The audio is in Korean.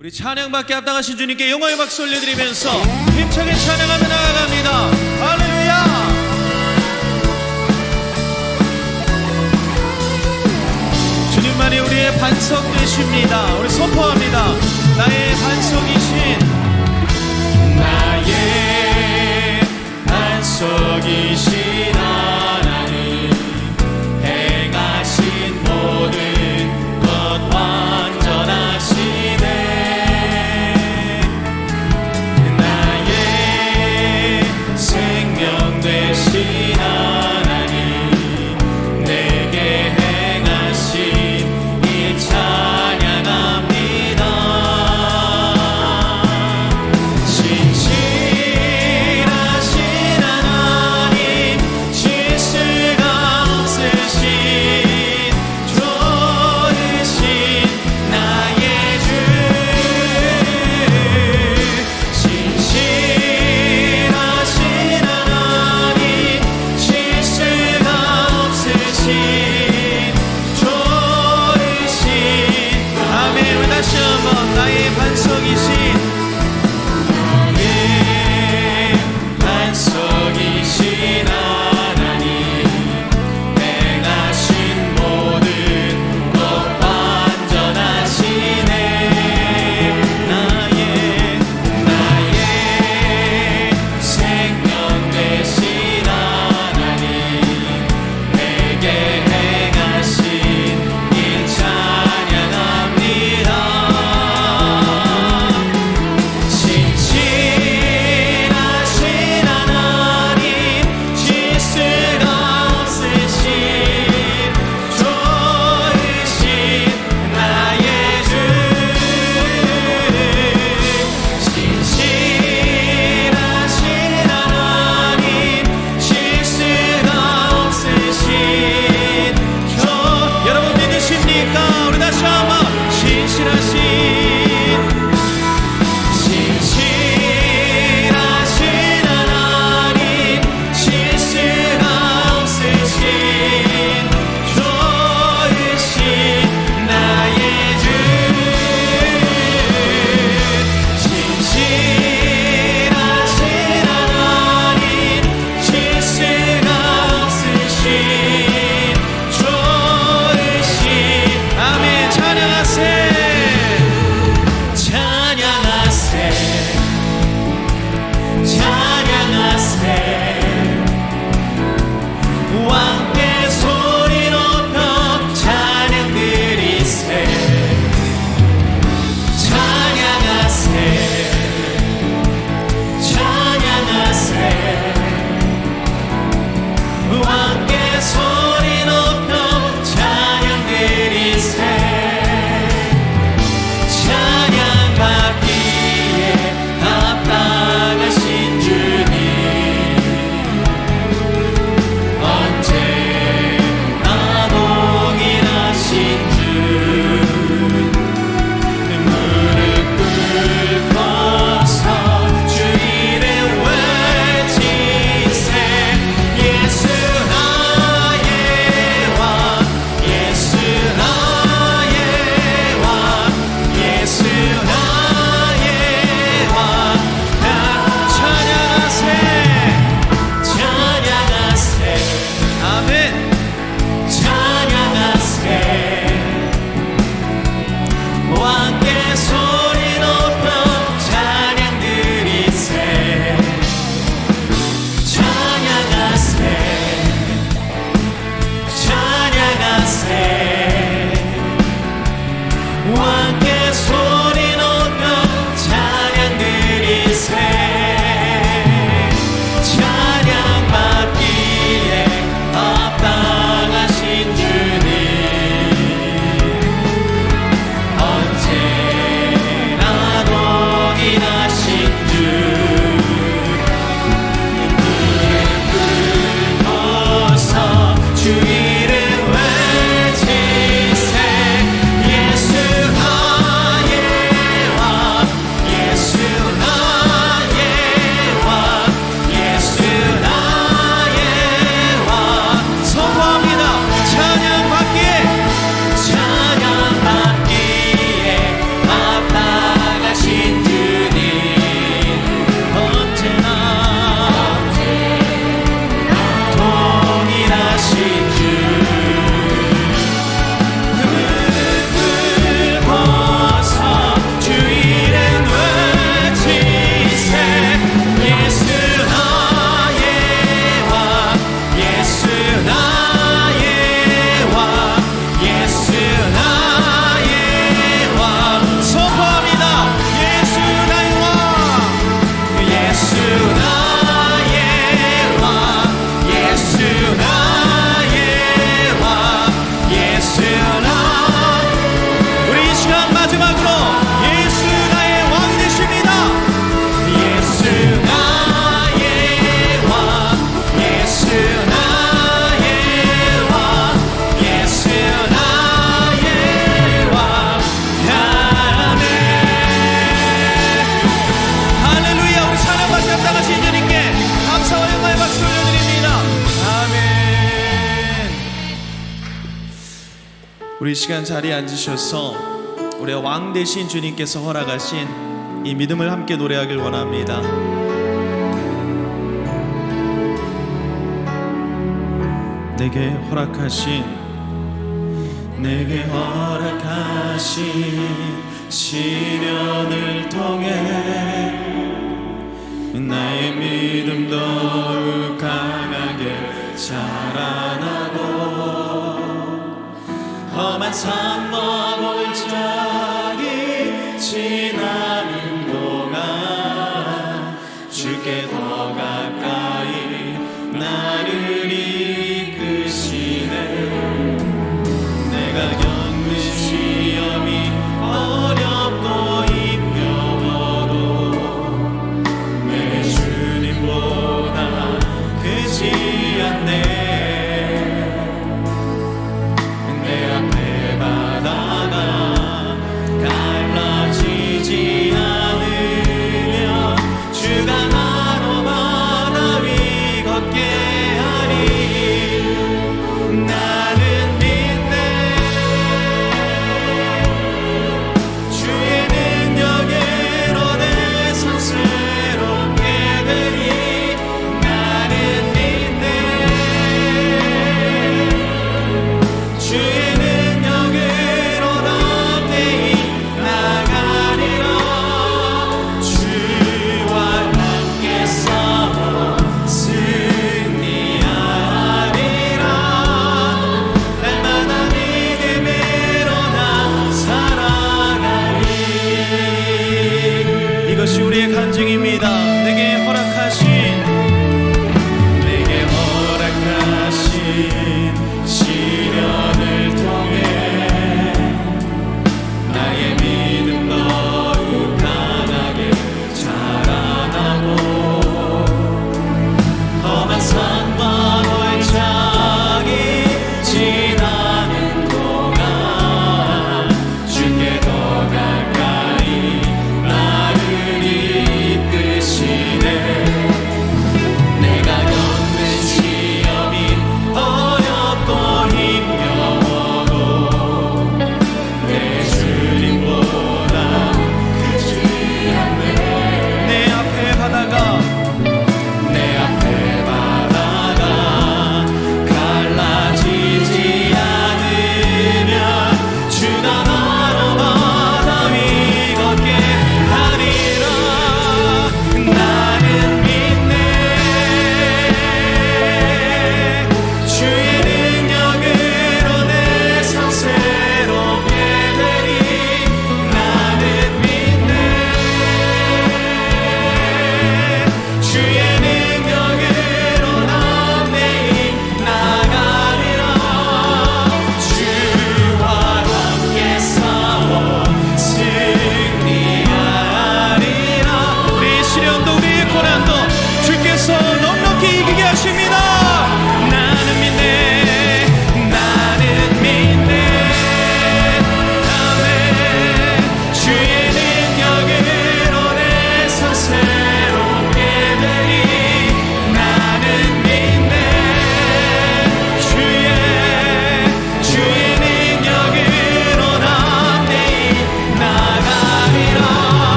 우리 찬양받게 합당하신 주님께 영광의 박수 올려드리면서 힘차게 찬양하며 나아갑니다. 할렐루야! 주님만이 우리의 반석 되십니다. 우리 선포합니다. 나의 반석이신 나의 반석이신 우리 시간 자리에 앉으셔서 우리의 왕 대신 주님께서 허락하신 이 믿음을 함께 노래하길 원합니다. 내게 허락하신 내게 허락하신 시련을 통해 나의 믿음 더욱 강하게 자라나 고험